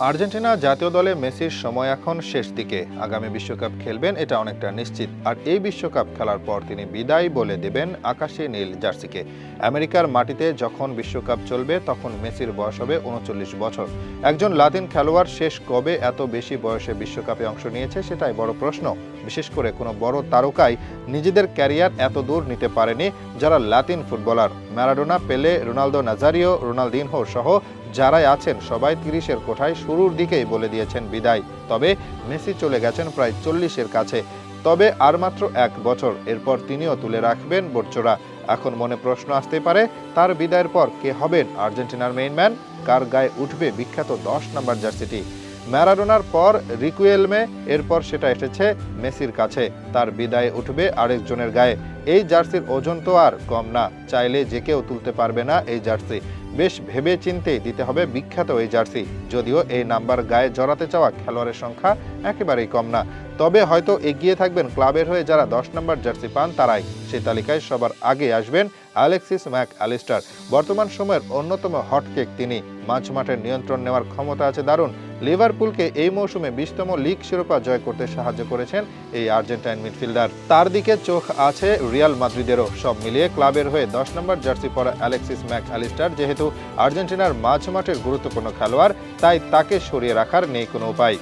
Argentina জাতীয় দলে মেসির সময় এখন শেষ দিকে। আগামী বিশ্বকাপ খেলবেন, এটা অনেকটা নিশ্চিত। আর এই বিশ্বকাপ খেলার পর তিনি বিদায় বলে দেবেন আকাশে নীল জার্সিকে। আমেরিকার মাটিতে যখন বিশ্বকাপ চলবে, তখন মেসির বয়স হবে উনচল্লিশ বছর। একজন লাতিন খেলোয়াড় শেষ কবে এত বেশি বয়সে বিশ্বকাপে অংশ নিয়েছে, সেটাই বড় প্রশ্ন। বিশেষ করে কোনো বড় তারকাই নিজেদের ক্যারিয়ার এত দূর নিতে পারেনি, যারা Latin footballer. Maradona, Pele, Ronaldo, Nazario, Ronaldinho সহ যারাই আছেন, সবাই তিরিশের কোঠায় শুরুর দিকেই বলে দিয়েছেন বিদায়। তবে মেসি চলে গেছেন প্রায় চল্লিশের কাছে। তবে আর মাত্র এক বছর, এরপর তিনিও তুলে রাখবেন বোর্চোরা এখন মনে প্রশ্ন আসতে পারে, তার বিদায়ের পর কে হবেন আর্জেন্টিনার মেইনম্যান কার গায়ে উঠবে বিখ্যাত দশ নম্বর জার্সিটি? ম্যারাডোনার পর রিকুয়েলমে, এরপর সেটা এসেছে মেসির কাছে। তার বিদায়ে উঠবে আরেকজনের গায়ে। এই জার্সির ওজন তো আর কম না, চাইলে যে কেউ তুলতে পারবে না এই জার্সি। বেশ ভেবে চিনতে দিতে হবে বিখ্যাত এই জার্সি। যদিও এই নাম্বার গায়ে জড়াতে চাওয়া খেলোয়াড়ের সংখ্যা একেবারেই কম না। তবে হয়তো এগিয়ে থাকবেন ক্লাবের হয়ে যারা দশ নম্বর জার্সি পান তারাই। সেই তালিকায় সবার আগে আসবেন অ্যালেক্সিস ম্যাক অ্যালিস্টার বর্তমান সময়ের অন্যতম হটকেক তিনি। মাঝ মাঠের নিয়ন্ত্রণ নেওয়ার ক্ষমতা আছে দারুণ। লিভারপুলকে এই মৌসুমে বিশতম লিগ শিরোপা জয় করতে সাহায্য করেছেন এই আর্জেন্টাইন মিডফিল্ডার। তার দিকে চোখ আছে রিয়াল মাদ্রিদেরও। সব মিলিয়ে ক্লাবের হয়ে দশ নম্বর জার্সি পরা অ্যালেক্সিস ম্যাক অ্যালিস্টার যেহেতু আর্জেন্টিনার মাঝ মাঠের গুরুত্বপূর্ণ খেলোয়াড়, তাই তাকে সরিয়ে রাখার নেই কোনো উপায়।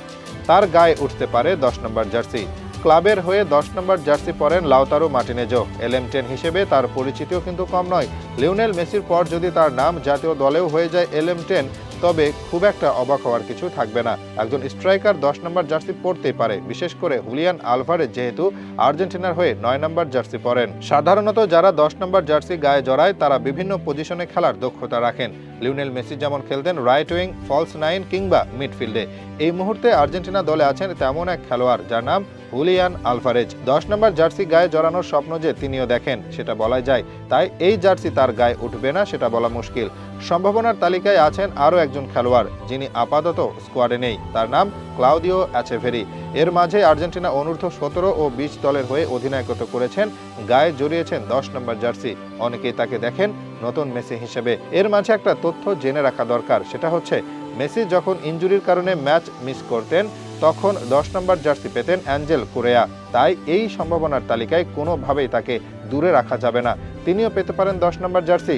তার গায়ে উঠতে পারে দশ নম্বর জার্সি। ক্লাবের হয়ে দশ নম্বর জার্সি পরেন লাউতারো মার্টিনেজো। এলএম টেন হিসেবে তার পরিচিতিও কিন্তু কম নয়। লিওনেল মেসির পর যদি তার নাম জাতীয় দলেও হয়ে যায় এলএম টেন তবে খুব একটা অবাক হওয়ার কিছু থাকবে না। একজন স্ট্রাইকার দশ নম্বর জার্সি পরতেই পারে, বিশেষ করে হুলিয়ান আলভারেজ যেহেতু আর্জেন্টিনার হয়ে নয় নম্বর জার্সি পরেন। সাধারণত যারা দশ নম্বর জার্সি গায়ে জড়ায়, তারা বিভিন্ন পজিশনে খেলার দক্ষতা রাখেন। লিওনেল মেসি যেমন খেলতেন রাইট উইং ফলস নাইন কিংবা মিডফিল্ডে এই মুহূর্তে আর্জেন্টিনা দলে আছেন তেমন এক খেলোয়াড় যার নাম হুলিয়ান আলভারেজ। দশ নম্বর জার্সি গায়ে জড়ানোর স্বপ্ন যে তিনিও দেখেন, সেটা বলা যায়। তাই এই জার্সি তার গায়ে উঠবে না, সেটা বলা মুশকিল। সম্ভাবনার তালিকায় আছেন আরও একজন খেলোয়াড় যিনি আপাতত স্কোয়াডে নেই। তার নাম ক্লাউদিও অ্যাচেভেরি। এর মাঝে আর্জেন্টিনা অনূর্ধ্ব সতেরো ও বিশ দলের হয়ে অধিনায়কত্ব করেছেন, গায়ে জড়িয়েছেন দশ নম্বর জার্সি। অনেকেই তাকে দেখেন নতুন মেসি হিসেবে। এর মাঝে একটা তথ্য জেনে রাখা দরকার, সেটা হচ্ছে মেসি যখন ইঞ্জুরির কারণে ম্যাচ মিস করতেন, তখন দশ নম্বর জার্সি পেতেন অ্যাঞ্জেল কোরেয়া। তাই এই সম্ভাবনার তালিকায় কোনোভাবেই তাকে দূরে রাখা যাবে না। তিনিও পেতে পারেন দশ নম্বর জার্সি।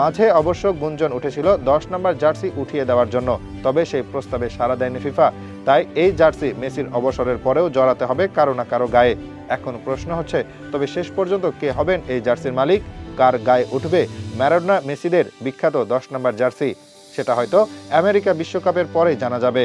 মাঝে অবশ্য গুঞ্জন উঠেছিল, দশ নম্বর জার্সি উঠিয়ে দেওয়ার জন্য। তবে সেই প্রস্তাবে সাড়া দেয়নি ফিফা। তাই এই জার্সি মেসির অবসরের পরেও জড়াতে হবে কারও না কারও গায়ে। এখন প্রশ্ন হচ্ছে, তবে শেষ পর্যন্ত কে হবেন এই জার্সির মালিক? কার গায়ে উঠবে? ম্যারাডোনা, মেসিদের বিখ্যাত দশ নম্বর জার্সি। সেটা হয়তো আমেরিকা বিশ্বকাপের পরে জানা যাবে।